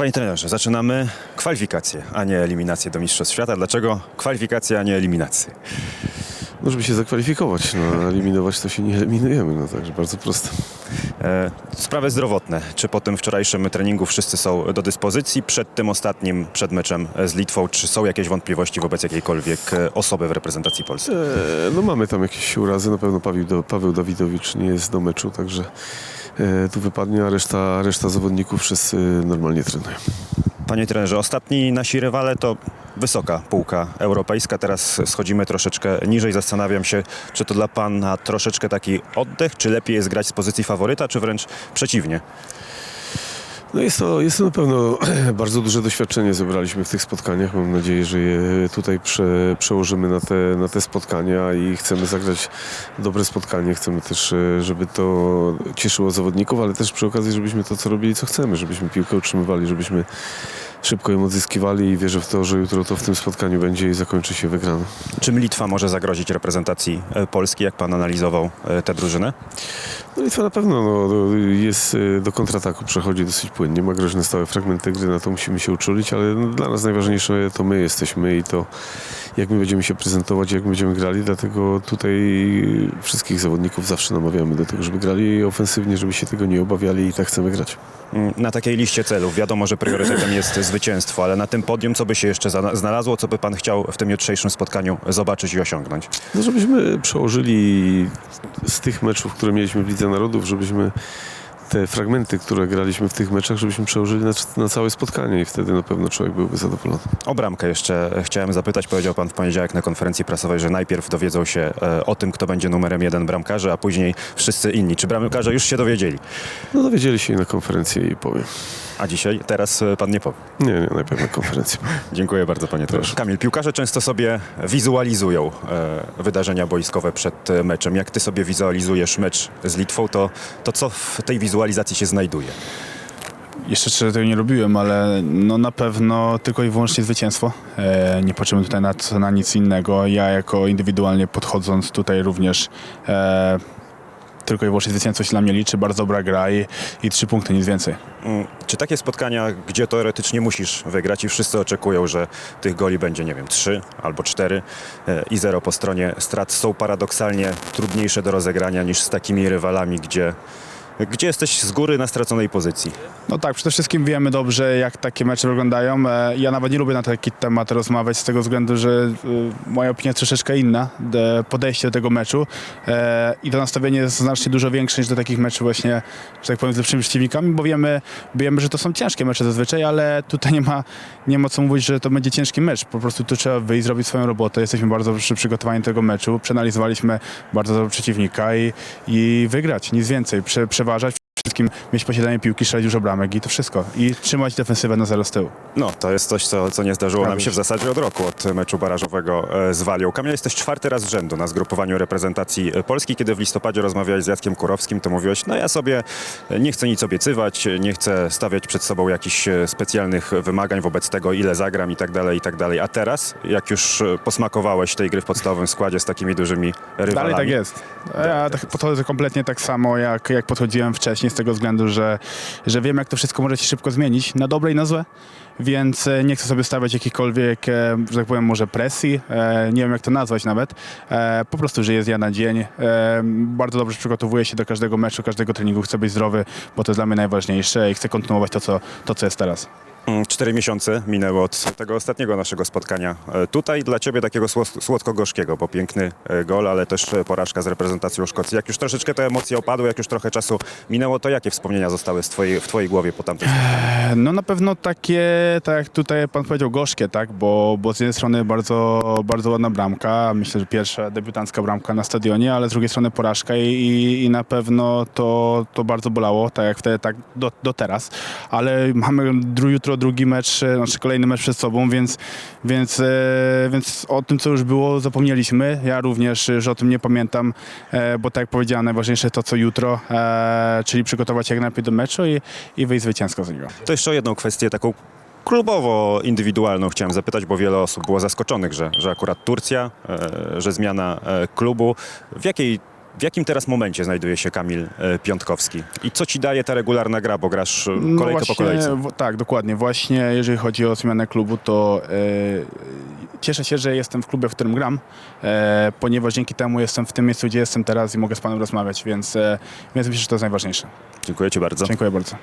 Panie trenerze, zaczynamy kwalifikacje, a nie eliminacje do Mistrzostw Świata. Dlaczego kwalifikacje, a nie eliminacje? No, żeby się zakwalifikować, no, eliminować to się nie eliminujemy, no także bardzo proste. E, sprawy zdrowotne. Czy po tym wczorajszym treningu wszyscy są do dyspozycji? Przed tym ostatnim, przed meczem z Litwą, czy są jakieś wątpliwości wobec jakiejkolwiek e, osoby w reprezentacji Polski? E, no mamy tam jakieś urazy, na pewno Paweł, Paweł Dawidowicz nie jest do meczu, także tu wypadnie, a reszta, reszta zawodników wszyscy normalnie trenują. Panie trenerze, ostatni nasi rywale to wysoka półka europejska. Teraz schodzimy troszeczkę niżej. Zastanawiam się, czy to dla Pana troszeczkę taki oddech, czy lepiej jest grać z pozycji faworyta, czy wręcz przeciwnie? No jest to, jest to na pewno bardzo duże doświadczenie zebraliśmy w tych spotkaniach. Mam nadzieję, że je tutaj prze, przełożymy na te, na te spotkania i chcemy zagrać dobre spotkanie. Chcemy też, e, żeby to cieszyło zawodników, ale też przy okazji, żebyśmy to, co robili, co chcemy, żebyśmy piłkę utrzymywali, żebyśmy szybko ją odzyskiwali i wierzę w to, że jutro to w tym spotkaniu będzie i zakończy się wygraną. Czym Litwa może zagrozić reprezentacji e, Polski, jak Pan analizował e, tę drużynę? No Litwa na pewno no, jest y, do kontrataku, przechodzi dosyć płynnie, ma groźne stałe fragmenty gry, na to musimy się uczulić, ale no, dla nas najważniejsze to my jesteśmy i to jak my będziemy się prezentować, jak my będziemy grali, dlatego tutaj wszystkich zawodników zawsze namawiamy do tego, żeby grali ofensywnie, żeby się tego nie obawiali i tak chcemy grać. Mm, Na takiej liście celów wiadomo, że priorytetem jest zwycięstwo, ale na tym podium co by się jeszcze znalazło, co by Pan chciał w tym jutrzejszym spotkaniu zobaczyć i osiągnąć? No, żebyśmy przełożyli z tych meczów, które mieliśmy w Lidze Narodów, żebyśmy te fragmenty, które graliśmy w tych meczach, żebyśmy przełożyli na, na całe spotkanie i wtedy na pewno człowiek byłby zadowolony. O bramkę jeszcze chciałem zapytać. Powiedział Pan w poniedziałek na konferencji prasowej, że najpierw dowiedzą się e, o tym, kto będzie numerem jeden bramkarzy, a później wszyscy inni. Czy bramkarze już się dowiedzieli? No dowiedzieli się na konferencję i powiem. A dzisiaj, teraz e, Pan nie powie. Nie, nie, najpierw na konferencji. Dziękuję bardzo Panie trenerze. Kamil, piłkarze często sobie wizualizują e, wydarzenia boiskowe przed e, meczem. Jak Ty sobie wizualizujesz mecz z Litwą, to, to co w tej wizualizacji się znajduje? Jeszcze szczerze tego nie robiłem, ale no na pewno tylko i wyłącznie zwycięstwo. E, nie patrzymy tutaj na, na nic innego. Ja jako indywidualnie podchodząc tutaj również e, tylko i wyłącznie zwycięstwo się dla mnie liczy. Bardzo dobra gra i, i trzy punkty, nic więcej. Mm, Czy takie spotkania, gdzie teoretycznie musisz wygrać i wszyscy oczekują, że tych goli będzie, nie wiem, trzy albo cztery e, i zero po stronie strat, są paradoksalnie trudniejsze do rozegrania niż z takimi rywalami, gdzie, gdzie jesteś z góry na straconej pozycji? No tak, przede wszystkim wiemy dobrze, jak takie mecze wyglądają. E, Ja nawet nie lubię na taki temat rozmawiać z tego względu, że y, moja opinia jest troszeczkę inna, de- podejście do tego meczu e, i to nastawienie jest znacznie dużo większe niż do takich meczów właśnie, że tak powiem, z lepszymi przeciwnikami, bo wiemy, wiemy, że to są ciężkie mecze zazwyczaj, ale tutaj nie ma, nie ma co mówić, że to będzie ciężki mecz. Po prostu tu trzeba wyjść, zrobić swoją robotę. Jesteśmy bardzo dobrze przygotowani do tego meczu, przeanalizowaliśmy bardzo dobrze przeciwnika i, i wygrać, nic więcej, Prze, przeważać wszystkim mieć posiadanie piłki, strzelać dużo bramek i to wszystko. I trzymać defensywę na zero z tyłu. No, to jest coś, co, co nie zdarzyło nam Prawie. się w zasadzie od roku, od meczu barażowego e, z Walią. Kamil, jesteś czwarty raz z rzędu na zgrupowaniu reprezentacji e, Polski. Kiedy w listopadzie rozmawiałeś z Jackiem Kurowskim, to mówiłeś, no ja sobie e, nie chcę nic obiecywać, nie chcę stawiać przed sobą jakichś specjalnych wymagań wobec tego, ile zagram i tak dalej, i tak dalej. A teraz, jak już posmakowałeś tej gry w podstawowym składzie z takimi dużymi rywalami... Dalej tak jest. Ja tak podchodzę kompletnie tak samo, jak, jak podchodziłem wcześniej, z tego względu, że, że wiem, jak to wszystko może się szybko zmienić, na dobre i na złe. Więc e, nie chcę sobie stawiać jakichkolwiek, e, że tak powiem, może presji, e, nie wiem jak to nazwać nawet. Po prostu żyję z dnia na dzień. Bardzo dobrze przygotowuję się do każdego meczu, każdego treningu. Chcę być zdrowy, bo to jest dla mnie najważniejsze i chcę kontynuować to, co, to, co jest teraz. Mm, Cztery miesiące minęły od tego ostatniego naszego spotkania e, tutaj. Dla ciebie takiego słod- słodko-gorzkiego, bo piękny e, gol, ale też e, porażka z reprezentacją Szkocji. Jak już troszeczkę te emocje opadły, jak już trochę czasu minęło, to jakie wspomnienia zostały z twojej, w twojej głowie po tamtym spotkaniu? E, No na pewno takie, tak jak tutaj pan powiedział, gorzkie, tak? Bo, bo z jednej strony bardzo, bardzo ładna bramka, myślę, że pierwsza debiutancka bramka na stadionie, ale z drugiej strony porażka i, i, i na pewno to, to bardzo bolało, tak jak wtedy, tak do, do teraz. Ale mamy dru, jutro drugi mecz, e, znaczy kolejny mecz przed sobą, więc, więc, e, więc o tym, co już było, zapomnieliśmy. Ja również, że o tym nie pamiętam, e, bo tak jak powiedziałem, najważniejsze to, co jutro, czyli przygotować się jak najlepiej do meczu i, i wyjść zwycięsko z niego. To jeszcze o jedną kwestię taką klubowo indywidualną chciałem zapytać, bo wiele osób było zaskoczonych, że, że akurat Turcja, że zmiana klubu. W jakiej W jakim teraz momencie znajduje się Kamil e, Piątkowski? I co ci daje ta regularna gra, bo grasz e, No kolejkę po kolejce? w- tak, dokładnie. Właśnie jeżeli chodzi o zmianę klubu, to e, cieszę się, że jestem w klubie, w którym gram, e, ponieważ dzięki temu jestem w tym miejscu, gdzie jestem teraz i mogę z panem rozmawiać, więc, e, więc myślę, że to jest najważniejsze. Dziękuję ci bardzo. Dziękuję bardzo.